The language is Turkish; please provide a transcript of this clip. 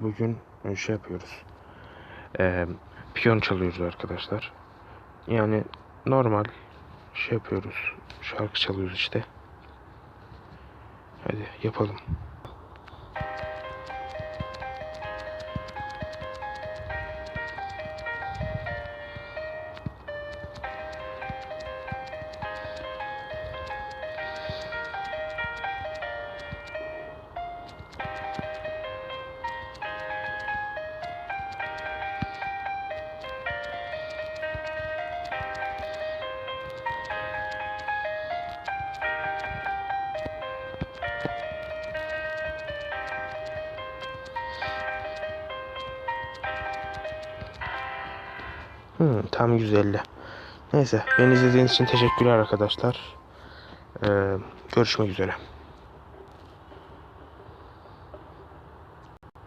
Bugün şey yapıyoruz. Ee, piyon çalıyoruz arkadaşlar. Yani normal şey yapıyoruz. Şarkı çalıyoruz işte. Hadi yapalım. Hmm, tam 150. Neyse beni izlediğiniz için teşekkürler arkadaşlar. Ee, görüşmek üzere.